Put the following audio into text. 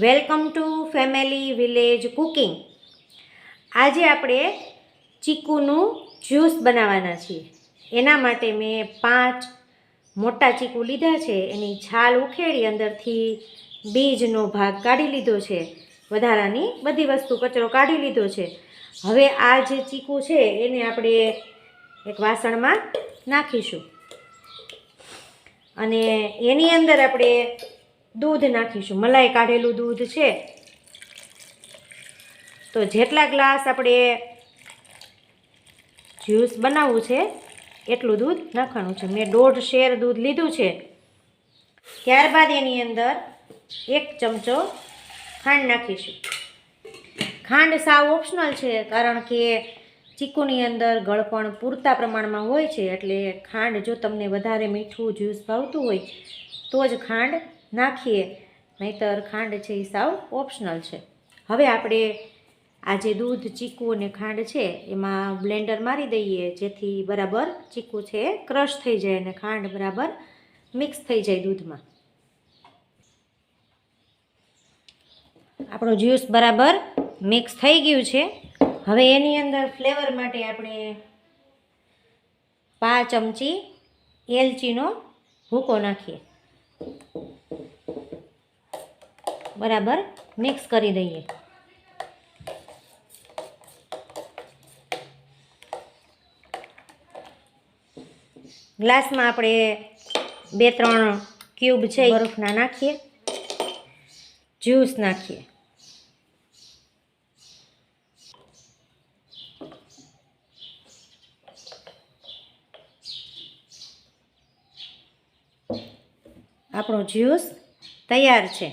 Welcome to family village cooking. આજે આપણે ચીકુનું juice બનાવવાના છીએ. એના માટે મેં પાંચ મોટા ચીકુ લીધા છે. એની છાલ ઉખેડી અંદરથી બીજનો ભાગ કાઢી લીધો છે. વધારાની બધી વસ્તુ કચરો કાઢી લીધો છે. હવે આ જે ચીકુ છે એને આપણે એક વાસણમાં નાખીશું. અને એની અંદર આપણે દૂધ નાખીશું. મલાઈ કાઢેલું દૂધ છે. તો જેટલા ગ્લાસ આપણે જ્યુસ બનાવવું છે, એટલું દૂધ નાખવાનું છે. મેં દોઢ શેર દૂધ લીધું છે. ત્યારબાદ એની અંદર એક ચમચો ખાંડ નાખીશું. ખાંડ સાવ ઓપ્શનલ છે, કારણ કે ચીકુની અંદર ગળપણ પૂરતા પ્રમાણમાં હોય છે, એટલે ખાંડ જો તમને વધારે મીઠું જ્યુસ ભાવતું હોય, તો જ ખાંડ નાખીએ, નહીતર ખાંડ છે એ સાવ ઓપ્શનલ છે. હવે આપણે આ જે દૂધ, ચીકુ અને ખાંડ છે, એમાં બ્લેન્ડર મારી દઈએ, જેથી બરાબર ચીકુ છે ક્રશ થઈ જાય અને ખાંડ બરાબર મિક્સ થઈ જાય દૂધમાં. આપણો જ્યુસ બરાબર મિક્સ થઈ ગયું છે. હવે એની અંદર ફ્લેવર માટે આપણે પાંચ ચમચી એલચીનો ભૂકો નાખીએ. બરાબર મિક્સ કરી દઈએ. ગ્લાસમાં આપણે બે ત્રણ ક્યુબ છે બરફના નાખીએ. જ્યુસ નાખીએ. આપણો જ્યુસ તૈયાર છે.